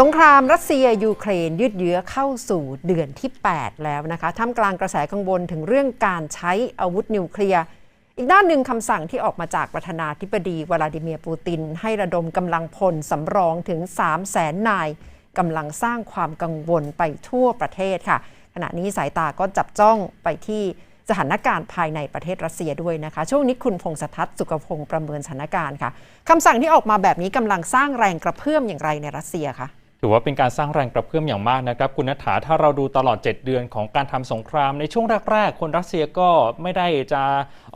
สงครามรัสเซียยูเครนยืดเยื้อเข้าสู่เดือนที่ 8 แล้วนะคะท่ามกลางกระแสกังวลถึงเรื่องการใช้อาวุธนิวเคลียร์ อีกด้านหนึ่งคำสั่งที่ออกมาจากประธานาธิบดีวลาดิเมียร์ปูติน ให้ระดมกำลังพลสำรองถึง 3 0 0แสนนายกำลังสร้างความกังวลไปทั่วประเทศค่ะ ขณะนี้สายตาก็จับจ้องไปที่สถานการณ์ภายในประเทศรัสเซียด้วยนะคะ ช่วงนี้คุณพงศทัศน์สุขพงศ์ประเมินสถานการณ์ค่ะคำสั่งที่ออกมาแบบนี้กำลังสร้างแรงกระเพื่อมอย่างไรในรัสเซียคะ ถือว่าเป็นการสร้างแรงกระเพื่อมอย่างมากนะครับ คุณนัฐาถ้าเราดูตลอด 7 เดือนของการทำสงคราม ในช่วงแรก ๆ คนรัสเซียก็ไม่ได้จะ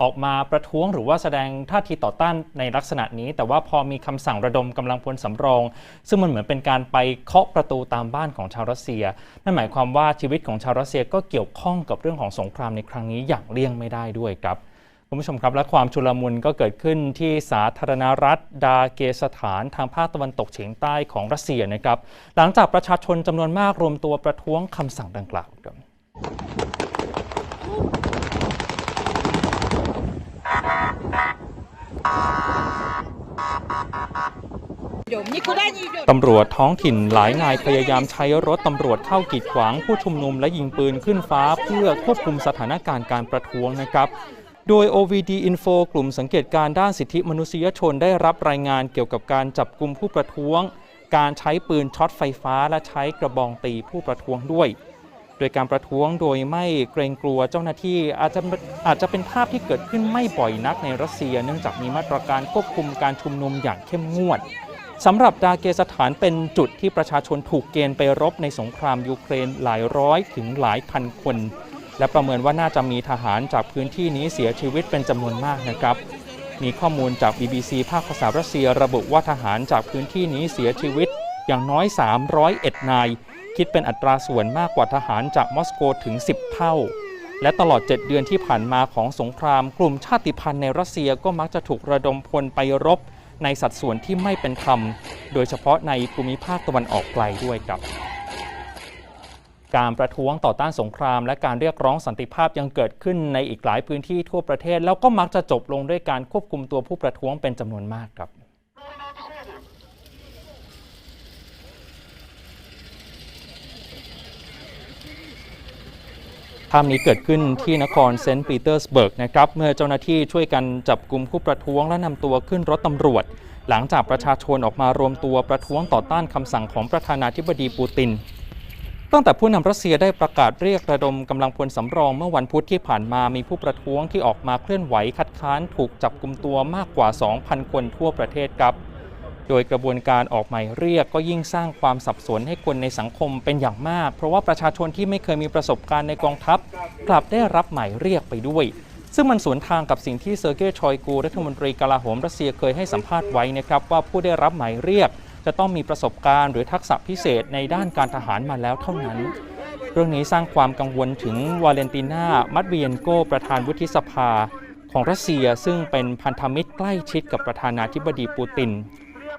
ออกมาประท้วงหรือว่าแสดงท่าทีต่อต้านในลักษณะนี้ แต่ว่าพอมีคำสั่งระดมกำลังพลสำรอง ซึ่งมันเหมือนเป็นการไปเคาะประตูตามบ้านของชาวรัสเซีย นั่นหมายความว่าชีวิตของชาวรัสเซียก็เกี่ยวข้องกับเรื่องของสงครามในครั้งนี้อย่างเลี่ยงไม่ได้ด้วยครับ คุณผู้ชมครับและความชุลมุนก็เกิดขึ้นที่สาธารณรัฐดาเกสถานทางภาคตะวันตกเฉียงใต้ของรัสเซียนะครับ หลังจากประชาชนจำนวนมากรวมตัวประท้วงคำสั่งดังกล่าวครับตำรวจท้องถิ่นหลายนายพยายามใช้รถตำรวจเข้ากีดขวางผู้ชุมนุมและยิงปืนขึ้นฟ้าเพื่อควบคุมสถานการณ์การประท้วงนะครับ โดย OVD Info กลุ่มสังเกตการณ์ด้านสิทธิมนุษยชนได้รับรายงานเกี่ยวกับการจับกลุ่มผู้ประท้วง การใช้ปืนช็อตไฟฟ้าและใช้กระบองตีผู้ประท้วงด้วย โดยการประท้วงโดยไม่เกรงกลัวเจ้าหน้าที่อาจจะอาจจะเป็นภาพที่เกิดขึ้นไม่บ่อยนักในรัสเซีย เนื่องจากมีมาตรการควบคุมการชุมนุมอย่างเข้มงวดสำหรับดาเกสถานเป็นจุดที่ประชาชนถูกเกณฑ์ไปรบในสงครามยูเครนหลายร้อยถึงหลายพันคน และประเมินว่าน่าจะมีทหารจากพื้นที่นี้เสียชีวิตเป็นจำนวนมากนะครับ มีข้อมูลจาก BBC ภาคภาษารัสเซียระบุว่าทหารจากพื้นที่นี้เสียชีวิตอย่างน้อย 301 นาย คิดเป็นอัตราส่วนมากกว่าทหารจากมอสโกถึง 10 เท่า และตลอด 7 เดือนที่ผ่านมาของสงคราม กลุ่มชาติพันธุ์ในรัสเซียก็มักจะถูกระดมพลไปรบ ในสัดส่วนที่ไม่เป็นธรรม โดยเฉพาะในภูมิภาคตะวันออกไกลด้วยครับ การประท้วงต่อต้านสงคราม และการเรียกร้องสันติภาพยังเกิดขึ้นในอีกหลายพื้นที่ทั่วประเทศ แล้วก็มักจะจบลงด้วยการควบคุมตัวผู้ประท้วงเป็นจำนวนมากครับภาพนี้เกิดขึ้นที่นครเซนต์ปีเตอร์สเบิร์กนะครับเมื่อเจ้าหน้าที่ช่วยกันจับกลุ่มผู้ประท้วงและนำตัวขึ้นรถตำรวจ หลังจากประชาชนออกมารวมตัวประท้วงต่อต้านคำสั่งของประธานาธิบดีปูติน ตั้งแต่ผู้นำรัสเซียได้ประกาศเรียกระดมกำลังพลสำรองเมื่อวันพุธที่ผ่านมามีผู้ประท้วงที่ออกมาเคลื่อนไหวคัดค้านถูกจับกลุ่มตัวมากกว่า 2,000 คนทั่วประเทศครับ โดยกระบวนการออกหมายเรียกก็ยิ่งสร้างความสับสนให้คนในสังคมเป็นอย่างมาก เพราะว่าประชาชนที่ไม่เคยมีประสบการณ์ในกองทัพ กลับได้รับหมายเรียกไปด้วย ซึ่งมันสวนทางกับสิ่งที่เซอร์เกย์ชอยกูรัฐมนตรีกลาโหมรัสเซียเคยให้สัมภาษณ์ไว้นะครับว่าผู้ได้รับหมายเรียก จะต้องมีประสบการณ์หรือทักษะพิเศษในด้านการทหารมาแล้วเท่านั้น เรื่องนี้สร้างความกังวลถึงวาเลนติน่า มัดเวียนโกประธานวุฒิสภา ของรัสเซียซึ่งเป็นพันธมิตรใกล้ชิดกับประธานาธิบดีปูติน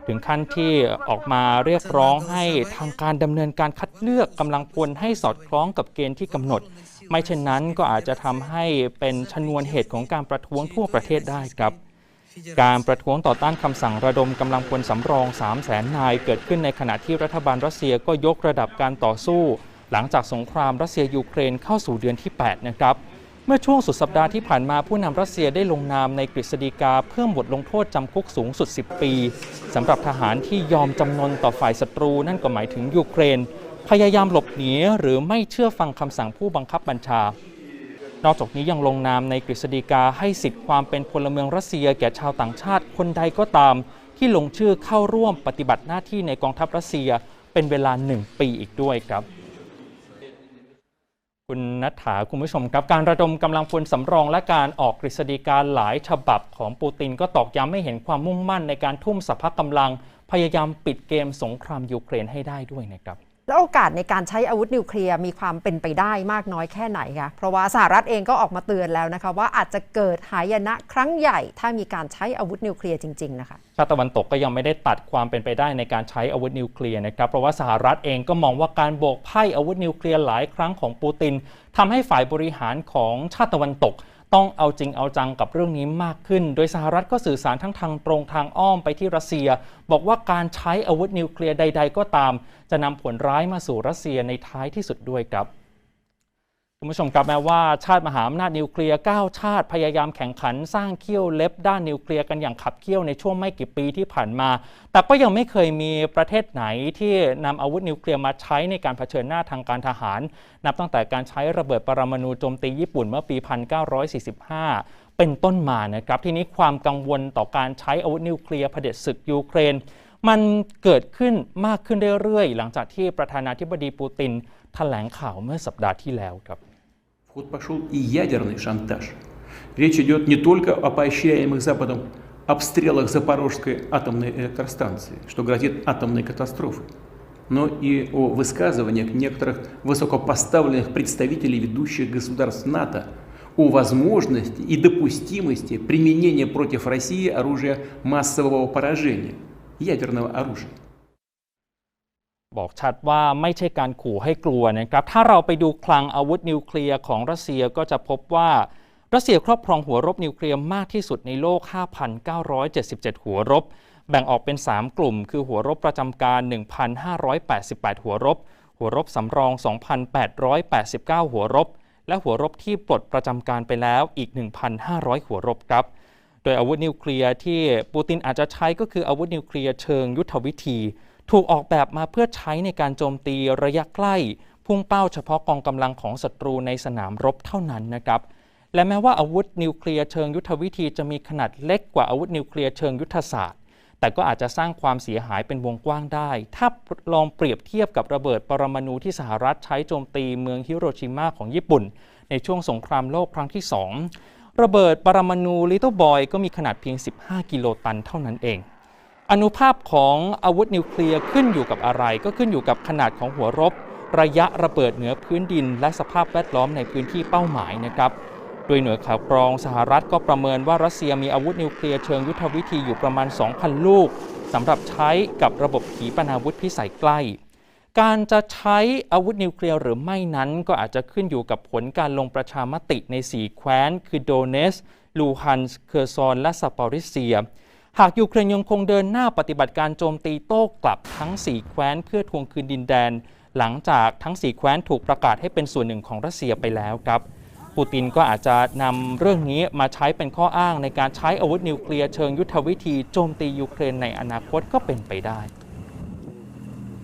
ถึงขั้นที่ออกมาเรียกร้องให้ทางการดำเนินการคัดเลือกกำลังพลให้สอดคล้องกับเกณฑ์ที่กำหนด ไม่เช่นนั้นก็อาจจะทำให้เป็นชนวนเหตุของการประท้วงทั่วประเทศได้ครับ การประท้วงต่อต้านคำสั่งระดมกำลังพลสำรอง 3 0 0แสนนาย เกิดขึ้นในขณะที่รัฐบาลรัสเซียก็ยกระดับการต่อสู้ หลังจากสงครามรัสเซียยูเครนเข้าสู่เดือนที่ 8 นะครับ เมื่อช่วงสุดสัปดาห์ที่ผ่านมาผู้นำรัสเซียได้ลงนามในกฤษฎีกาเพิ่มบทลงโทษจำคุกสูงสุด 10 ปีสำหรับทหารที่ยอมจำนนต่อฝ่ายศัตรู นั่นก็หมายถึงยูเครน พยายามหลบหนีหรือไม่เชื่อฟังคำสั่งผู้บังคับบัญชา นอกจากนี้ยังลงนามในกฤษฎีกาให้สิทธิความเป็นพลเมืองรัสเซียแก่ชาวต่างชาติคนใดก็ตาม ที่ลงชื่อเข้าร่วมปฏิบัติหน้าที่ในกองทัพรัสเซียเป็นเวลาหนึ่งปีอีกด้วยครับคุณนัทถาคุณผู้ชมครับการระดมกำลังพลสำรองและการออกกฤษฎีกาหลายฉบับของปูตินก็ตอกย้ำให้เห็นความมุ่งมั่นในการทุ่มสรรพกำลัง พยายามปิดเกมสงครามยูเครนให้ได้ด้วยนะครับ แล้วโอกาสในการใช้อาวุธนิวเคลียร์มีความเป็นไปได้มากน้อยแค่ไหนคะ เพราะว่าสหรัฐเองก็ออกมาเตือนแล้วนะคะ ว่าอาจจะเกิดหายนะครั้งใหญ่ ถ้ามีการใช้อาวุธนิวเคลียร์จริง ๆ นะคะ ชาติตะวันตกก็ยังไม่ได้ตัดความเป็นไปได้ในการใช้อาวุธนิวเคลียร์นะครับ เพราะว่าสหรัฐเองก็มองว่าการโบกไพ่อาวุธนิวเคลียร์หลายครั้งของปูตินทำให้ฝ่ายบริหารของชาติตะวันตก ต้องเอาจริงเอาจังกับเรื่องนี้มากขึ้น โดยสหรัฐก็สื่อสารทั้งทางตรงทางอ้อมไปที่รัสเซีย บอกว่าการใช้อาวุธนิวเคลียร์ใด ๆ ก็ตาม จะนำผลร้ายมาสู่รัสเซียในท้ายที่สุดด้วยครับ คุณผู้ชมครับแม้ว่าชาติมหาอำนาจนิวเคลียร์ 9 ชาติพยายามแข่งขันสร้างเขี้ยวเล็บด้านนิวเคลียร์กันอย่างขับเคี่ยวในช่วงไม่กี่ปีที่ผ่านมา แต่ก็ยังไม่เคยมีประเทศไหนที่นำอาวุธนิวเคลียร์มาใช้ในการเผชิญหน้าทางการทหาร นับตั้งแต่การใช้ระเบิดปรมาณูโจมตีญี่ปุ่นเมื่อปี 1945 เป็นต้นมานะครับทีนี้ความกังวลต่อการใช้อาวุธนิวเคลียร์เผด็จศึกยูเครนมันเกิดขึ้นมากขึ้นเรื่อยๆหลังจากที่ประธานาธิบดีปูตินแถลงข่าวเมื่อสัปดาห์ที่แล้วครับ В ход пошел и ядерный шантаж. Речь идет не только о поощряемых Западом обстрелах Запорожской атомной электростанции, что грозит атомной катастрофой, но и о высказываниях некоторых высокопоставленных представителей ведущих государств НАТО о возможности и допустимости применения против России оружия массового поражения, ядерного оружия. บอกชัดว่าไม่ใช่การขู่ให้กลัวนะครับ ถ้าเราไปดูคลังอาวุธนิวเคลียร์ของรัสเซียก็จะพบว่ารัสเซียครอบครองหัวรบนิวเคลียร์มากที่สุดในโลก 5,977 หัวรบ แบ่งออกเป็น 3 กลุ่ม คือหัวรบประจำการ 1,588 หัวรบ หัวรบสำรอง 2,889 หัวรบ และหัวรบที่ปลดประจำการไปแล้วอีก 1,500 หัวรบครับ โดยอาวุธนิวเคลียร์ที่ปูตินอาจจะใช้ก็คืออาวุธนิวเคลียร์เชิงยุทธวิธี ถูกออกแบบมาเพื่อใช้ในการโจมตีระยะใกล้ พุ่งเป้าเฉพาะกองกำลังของศัตรูในสนามรบเท่านั้นนะครับและแม้ว่าอาวุธนิวเคลียร์เชิงยุทธวิธีจะมีขนาดเล็กกว่าอาวุธนิวเคลียร์เชิงยุทธศาสตร์ แต่ก็อาจจะสร้างความเสียหายเป็นวงกว้างได้ ถ้าลองเปรียบเทียบกับระเบิดปรมาณูที่สหรัฐใช้โจมตีเมืองฮิโรชิมาของญี่ปุ่น ในช่วงสงครามโลกครั้งที่ 2 ระเบิดปรมาณูลิตเติ้ลบอยก็มีขนาดเพียง 15 กิโลตันเท่านั้นเอง อนุภาพของอาวุธนิวเคลียร์ขึ้นอยู่กับอะไร ก็ขึ้นอยู่กับขนาดของหัวรบ ระยะระเบิดเหนือพื้นดิน และสภาพแวดล้อมในพื้นที่เป้าหมายนะครับโดยหน่วยข่าวกรองสหรัฐก็ประเมินว่ารัสเซียมีอาวุธนิวเคลียร์เชิงยุทธวิธีอยู่ประมาณ 2,000 ลูกสำหรับใช้กับระบบขีปนาวุธพิสัยใกล้ การจะใช้อาวุธนิวเคลียร์หรือไม่นั้นก็อาจจะขึ้นอยู่กับผลการลงประชามติใน 4 แคว้น คือโดเนส ลูฮันส์เคอร์ซอน และซาปอริเซีย หากยูเครนยังคงเดินหน้าปฏิบัติการโจมตีโต้กลับทั้ง 4 แคว้นเพื่อทวงคืนดินแดน หลังจากทั้ง 4 แคว้นถูกประกาศให้เป็นส่วนหนึ่งของรัสเซียไปแล้วครับปูตินก็อาจจะนำเรื่องนี้มาใช้เป็นข้ออ้างในการใช้อาวุธนิวเคลียร์เชิงยุทธวิธีโจมตียูเครนในอนาคตก็เป็นไปได้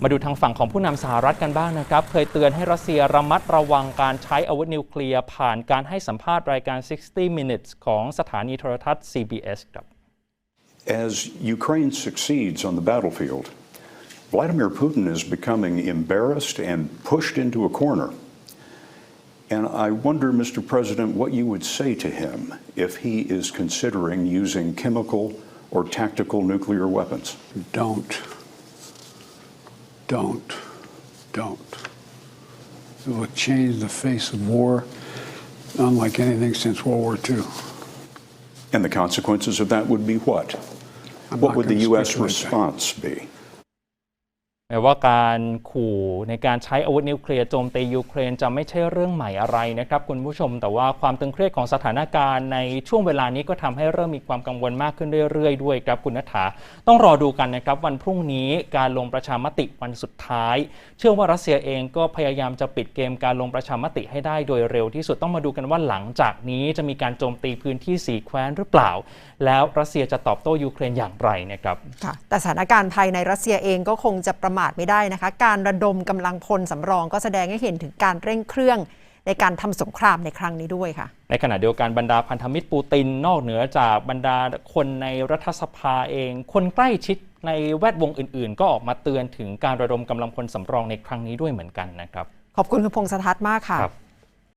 มาดูทางฝั่งของผู้นำสหรัฐกันบ้างนะครับ เคยเตือนให้รัสเซียระมัดระวังการใช้อาวุธนิวเคลียร์ผ่านการให้สัมภาษณ์รายการ 60 minutes ของสถานีโทรทัศน์ CBS ครับ As Ukraine succeeds on the battlefield, Vladimir Putin is becoming embarrassed and pushed into a corner. And I wonder, Mr. President, what you would say to him if he is considering using chemical or tactical nuclear weapons. Don't. Don't. Don't. It will change the face of war unlike anything since World War II. And the consequences of that would be what? I'm What would the U.S. response be? แม้ว่าการขู่ในการใช้อาวุธนิวเคลียร์โจมตียูเครนจะไม่ใช่เรื่องใหม่อะไรนะครับคุณผู้ชม แต่ว่าความตึงเครียดของสถานการณ์ในช่วงเวลานี้ก็ทำให้เริ่มมีความกังวลมากขึ้นเรื่อยๆด้วยครับคุณนัฐาต้องรอดูกันนะครับวันพรุ่งนี้การลงประชามติวันสุดท้าย เชื่อว่ารัสเซียเองก็พยายามจะปิดเกมการลงประชามติให้ได้โดยเร็วที่สุดต้องมาดูกันว่าหลังจากนี้จะมีการโจมตีพื้นที่สีแคว้นหรือเปล่า แล้วรัสเซียจะตอบโต้ยูเครนอย่างไรนะครับค่ะแต่สถานการณ์ภายในรัสเซียเองก็คงจะประมาทไม่ได้นะคะ การระดมกำลังพลสำรองก็แสดงให้เห็นถึงการเร่งเครื่องในการทำสงครามในครั้งนี้ด้วยค่ะ ในขณะเดียวกันบรรดาพันธมิตรปูตินนอกเหนือจากบรรดาคนในรัฐสภาเอง คนใกล้ชิดในแวดวงอื่น ๆ ก็ออกมาเตือนถึงการระดมกำลังพลสำรองในครั้งนี้ด้วยเหมือนกันนะครับ ขอบคุณคุณพงษ์สทัศน์มากค่ะครับ